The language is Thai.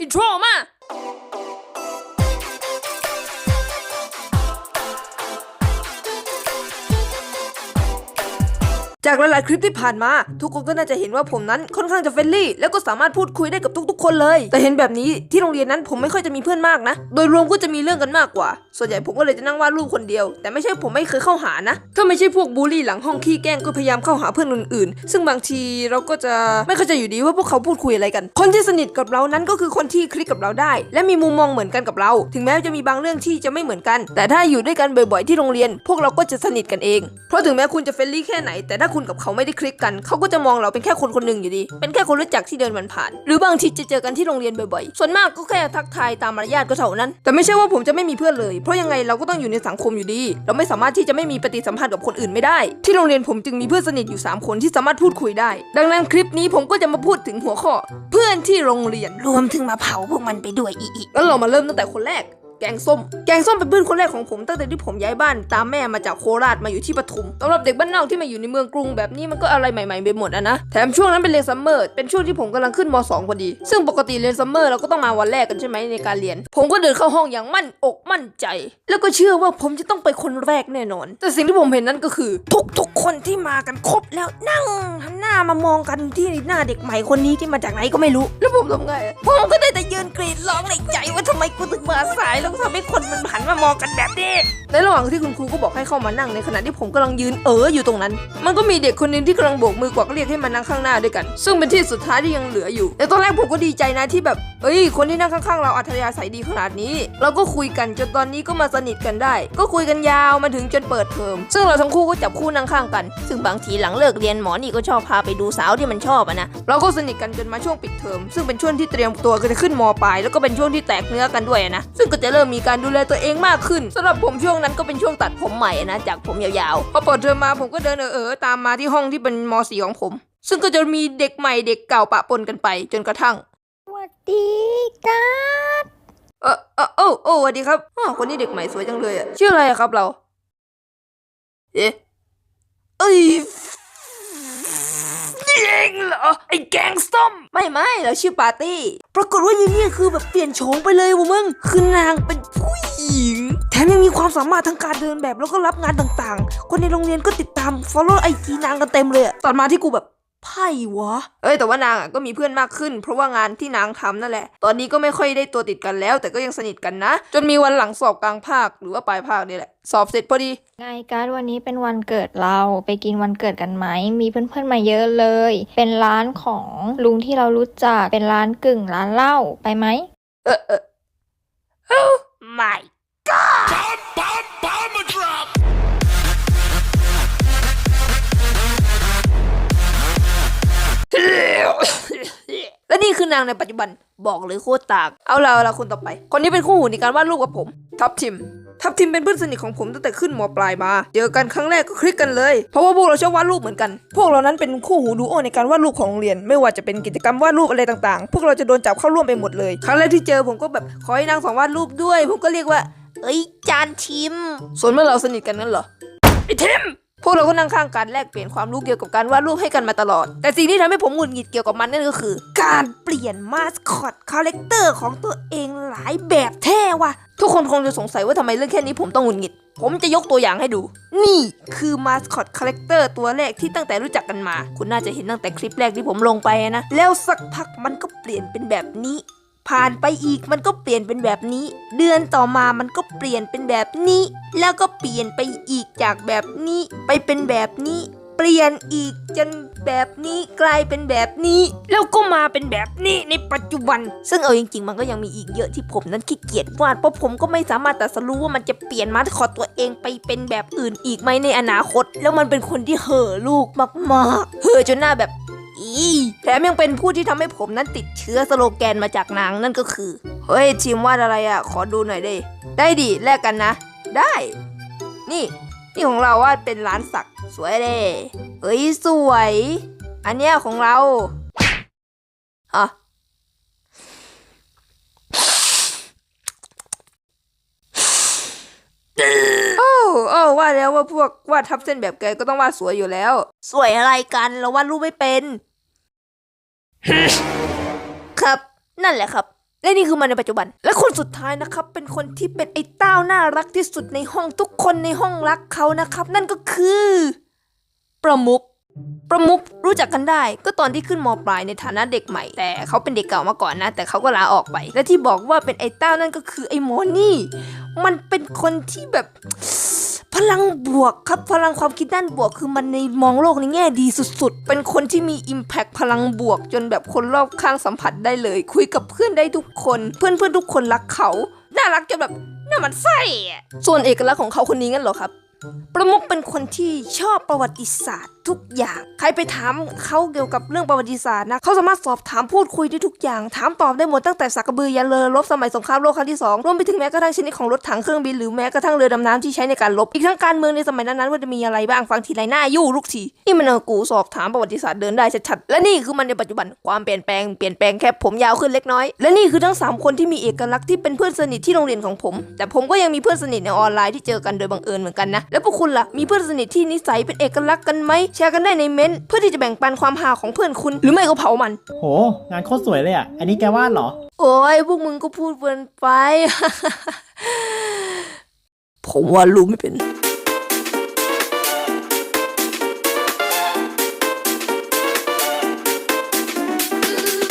อินโท จากหลายๆคลิปที่ผ่านมา ทุกคนก็น่าจะเห็นว่าผมนั้นค่อนข้างจะเฟรนลี่ แล้วก็สามารถพูดคุยได้กับทุกๆ คนเลย แต่เห็นแบบนี้ที่โรงเรียนนั้นผมไม่ค่อยจะมีเพื่อนมากนะ โดยรวมก็จะมีเรื่องกันมากกว่า ส่วนใหญ่ผมก็เลยจะนั่งวาดรูปคนเดียว แต่ไม่ใช่ผมไม่เคยเข้าหานะ ถ้าไม่ใช่พวกบูลลี่หลังห้องขี้แกล้งก็พยายามเข้าหาเพื่อนอื่นๆ ซึ่งบางทีเราก็จะไม่เข้าใจอยู่ดีว่าพวกเขาพูดคุยอะไรกัน คนที่สนิทกับเรานั้นก็คือคนที่คลิกกับเราได้ และมีมุมมองเหมือนกันกับเรา ถึงแม้จะมีบางเรื่องที่จะไม่เหมือนกัน แต่ถ้าอยู่ด้วยกันบ่อยๆที่โรงเรียน พวกเราก็จะสนิทกันเอง เพราะถึงแม้คุณจะเฟรนลี่แค่ไหนแต่ถ้าคุณกับเขาไม่ได้คลิกกัน เขาก็จะมองเราเป็นแค่คนคนหนึ่งอยู่ดี เป็นแค่คนรู้จักที่เดินผ่านๆหรือบางทีจะเจอกันที่โรงเรียนบ่อยๆ ส่วนมากก็แค่ทักทายตามมารยาทก็เท่านั้น แต่ไม่ใช่ว่าผมจะไม่มีเพื่อนเลย เพราะยังไงเราก็ต้องอยู่ในสังคมอยู่ดี เราไม่สามารถที่จะไม่มีปฏิสัมพันธ์กับคนอื่นไม่ได้ ที่โรงเรียนผมจึงมีเพื่อนสนิทอยู่ 3 คนที่สามารถพูดคุยได้ ดังนั้นคลิปนี้ผมก็จะมาพูดถึงหัวข้อ เพื่อนที่โรงเรียนรวมถึงมาเผาพวกมันไปด้วยอีกงั้นเรามาเริ่มตั้งแต่คนแรกแกงส้ม แกงส้มเป็นเพื่อนคนแรกของผมตั้งแต่ที่ผมย้ายบ้านตามแม่มาจากโคราชมาอยู่ที่ปทุมสำหรับเด็กบ้านนอกที่มาอยู่ในเมืองกรุงแบบนี้มันก็อะไรใหม่ๆไปหมดอะนะแถมช่วงนั้นเป็นเรียนซัมเมอร์เป็นช่วงที่ผมกำลังขึ้นม .2 พอดี ซึ่งปกติเรียนซัมเมอร์เราก็ต้องมาวันแรกกันใช่ไหมในการเรียน ผมก็เดินเข้าห้องอย่างมั่นอกมั่นใจ แล้วก็เชื่อว่าผมจะต้องไปนคนแรกแน่นอน แต่สิ่งที่ผมเห็นนั่นก็คือ ทุกๆคนที่มากันครบแล้วนั่งหันหน้ามามองกันที่หน้าเด็กใหม่คนนี้ที่มาจากไหนก็ไม่รู้ แล้วผมทำไงผมก็ได้แต่ยืนกรีดร้องในใจว่าทำไมกูถึงมาสายแล้วทำให้คนมันหันมามองกันแบบนี้ในระหว่างที่คุณครูก็บอกให้เข้ามานั่งในขณะที่ผมกำลังยืนเอออยู่ตรงนั้น มันก็มีเด็กคนหนึงที่กำลังโบกมือกวักเรียกให้มานั่งข้างหน้าด้วยกัน ซึ่งเป็นที่สุดท้ายที่ยังเหลืออยู่แต่ตอนแรกผมก็ดีใจนะที่แบบ เอ้ย คนที่นั่งข้างๆเราอัธยาศัยดีขนาดนี้ เราก็คุยกันจนตอนนี้ก็มาสนิทกันได้ ก็คุยกันยาวมาถึงจนเปิดเทอม ซึ่งเราทั้งคู่ก็จับคู่นั่งข้างกัน ซึ่งบางทีหลังเลิกเรียนหมอนี่ก็ชอบพาไปดูสาวที่มันชอบอะนะ เราก็สนิทกันจนมาช่วงปิดเทอม ซึ่งเป็นช่วงที่เตรียมตัวจะขึ้นมปลายแล้วก็เป็นช่วงที่แตกเนื้อกันด้วยนะ ซึ่งก็จะเริ่มมีการดูแลตัวเองมากขึ้นสำหรับผมช่วงนั้นก็เป็นช่วงตัดผมใหม่นะจากผมยาวๆ พอเปิดเทอมมาผมก็เดินเออๆตามมาที่ห้องที่เป็นมสีของผม ซึ่งก็จะมีเด็กใหม่เด็กเก่าปะปนกันไปจนกระทั่ง ดีการเออเออโอ้โอ้สวัสดีครับอ้าคนนี้เด็กใหม่สวยจังเลยอะชื่ออะไรอะครับเรา เอ๊ะเอ้ยเองเหรอไอ้แกงส้ม ไม่ไม่เราชื่อปาร์ตี้ ปรากฏว่ายีนี่ยคือแบบเปลี่ยนโฉมไปเลยวะมึง คือนางเป็นผู้หญิง แถมยังมีความสามารถทางการเดินแบบแล้วก็รับงานต่างๆ คนในโรงเรียนก็ติดตาม follow ไอจีนางกันเต็มเลยอะตอนมาที่กูแบบ ไพ่วะ เอ้ยแต่ว่านางอะก็มีเพื่อนมากขึ้น เพราะว่างานที่นางทำนั่นแหละ ตอนนี้ก็ไม่ค่อยได้ตัวติดกันแล้ว แต่ก็ยังสนิทกันนะ จนมีวันหลังสอบกลางภาคหรือว่าปลายภาคนี่แหละ สอบเสร็จพอดี ไงการดวันนี้เป็นวันเกิดเราไปกินวันเกิดกันไหม มีเพื่อนๆมาเยอะเลย เป็นร้านของลุงที่เรารู้จัก เป็นร้านกึ่งร้านเหล้าไปไหม เออเออ คือนางในปัจจุบันบอกเลยโคตรต่าง เอาละเอาละคนต่อไป คนนี้เป็นคู่หูในการวาดรูปกับผม ทับทิม ทับทิมเป็นเพื่อนสนิทของผมตั้งแต่ขึ้นมปลายมา เจอกันครั้งแรกก็คลิกกันเลย เพราะว่าพวกเราชอบวาดรูปเหมือนกัน พวกเรานั้นเป็นคู่หูดูโอในการวาดรูปของโรงเรียน ไม่ว่าจะเป็นกิจกรรมวาดรูปอะไรต่างๆ พวกเราจะโดนจับเข้าร่วมไปหมดเลย ครั้งแรกที่เจอผมก็แบบขอให้นางสองวาดรูปด้วย ผมก็เรียกว่า เอ้ยจานชิม ส่วนเมื่อเราสนิทกันนั้นเหรอไอ้ทิม พวกเราก็นั่งข้างกันแลกเปลี่ยนความรู้เกี่ยวกับการวาดรูปให้กันมาตลอด แต่สิ่งที่ทำให้ผมหงุดหงิดเกี่ยวกับมันนั่นก็คือ การเปลี่ยนมาสคอตคาแรคเตอร์ของตัวเองหลายแบบแท้ว่ะ ทุกคนคงจะสงสัยว่าทำไมเรื่องแค่นี้ผมต้องหงุดหงิด ผมจะยกตัวอย่างให้ดู นี่คือมาสคอตคาแรคเตอร์ตัวแรกที่ตั้งแต่รู้จักกันมา คุณน่าจะเห็นตั้งแต่คลิปแรกที่ผมลงไปนะ แล้วสักพักมันก็เปลี่ยนเป็นแบบนี้ ผ่านไปอีกมันก็เปลี่ยนเป็นแบบนี้ เดือนต่อมามันก็เปลี่ยนเป็นแบบนี้ แล้วก็เปลี่ยนไปอีกจากแบบนี้ ไปเป็นแบบนี้ เปลี่ยนอีกจนแบบนี้กลายเป็นแบบนี้ แล้วก็มาเป็นแบบนี้ในปัจจุบัน ซึ่งเอาจริงๆ มันก็ยังมีอีกเยอะที่ผมนั้นขี้เกียจวาดเพราะผมก็ไม่สามารถตัดสรู้ว่ามันจะเปลี่ยนมาสคอตตัวเองไปเป็นแบบอื่นอีกไหมในอนาคต แล้วมันเป็นคนที่เห่อลูกมากๆเห่อจนหน้าแบบ แถมยังเป็นผู้ที่ทำให้ผมนั้นติดเชื้อสโลแกนมาจากนางนั่นก็คือ เฮ้ยทีมวาดอะไรอะ ขอดูหน่อยดิได้ดิแลกกันนะ ได้ นี่นี่ของเราวาดเป็นร้านสักสวยเด้เฮ้ยสวย อันเนี้ยของเราอะโอ้โอ้ว่าแล้วว่าพวกวาดทับเส้นแบบแกก็ต้องวาดสวยอยู่แล้ว สวยอะไรกัน เราวาดรูปไม่เป็น ครับ นั่นแหละครับ และนี่คือมันในปัจจุบัน และคนสุดท้ายนะครับ เป็นคนที่เป็นไอ้เต้าน่ารักที่สุดในห้องทุกคนในห้องรักเขานะครับ นั่นก็คือ ประมุขประมุขรู้จักกันได้ ก็ตอนที่ขึ้นมปลายในฐานะเด็กใหม่ แต่เขาเป็นเด็กเก่ามาก่อนนะ แต่เขาก็ลาออกไป และที่บอกว่าเป็นไอ้เต้านั่นก็คือไอ้หมอนี่ มันเป็นคนที่แบบ พลังบวกครับพลังความคิดด้านบวกคือมันในมองโลกในแง่ดีสุดๆ เป็นคนที่มี Impact พลังบวก จนแบบคนรอบข้างสัมผัสได้เลย คุยกับเพื่อนได้ทุกคน เพื่อนเพื่อนๆทุกคนรักเขา น่ารักจนแบบน่ามันไส้ส่วนเอกลักษณ์ของเขาคนนี้งั้นเหรอครับ ประมุกเป็นคนที่ชอบประวัติศาสตร์ ทุกอย่าง ใครไปถามเขาเกี่ยวกับเรื่องประวัติศาสตร์นะเขาสามารถสอบถามพูดคุยได้ทุกอย่าง ถามตอบได้หมดตั้งแต่สักกระบือยันเรือรบสมัยสงครามโลกครั้งที่สองรวมไปถึงแม้กระทั่งชนิดของรถถังเครื่องบินหรือแม้กระทั่งเรือดำน้ำที่ใช้ในการรบอีกทั้งการเมืองในสมัยนั้นๆว่าจะมีอะไรบ้างฟังทีไรหน้ายู่ลูกทีนี่มันเอากูสอบถามประวัติศาสตร์เดินได้ชัดๆและนี่คือมันในปัจจุบันความเปลี่ยนแปลงเปลี่ยนแปลงแค่ผมยาวขึ้นเล็กน้อยและนี่คือทั้งสามคนที่มีเอกลักษณ์ที่เป็นเพื่อนสนิทที่โรงเรียนของผม แต่ผมก็ยังมีเพื่อนสนิทในออนไลน์ที่เจอกันโดยบังเอิญเหมือนกันนะแล้วพวกคุณล่ะมีเพื่อนสนิทที่นิสัยเป็นเอกลักษณ์กันไหมแชร์กันได้ในเม้นต์เพื่อที่จะแบ่งปันความหาของเพื่อนคุณ หรือไม่ก็เผามัน โห งานโคตรสวยเลยอะ อันนี้แกวาดเหรอ โอ้ยพวกมึงก็พูดเกินไป ผมว่ารู้ไม่เป็น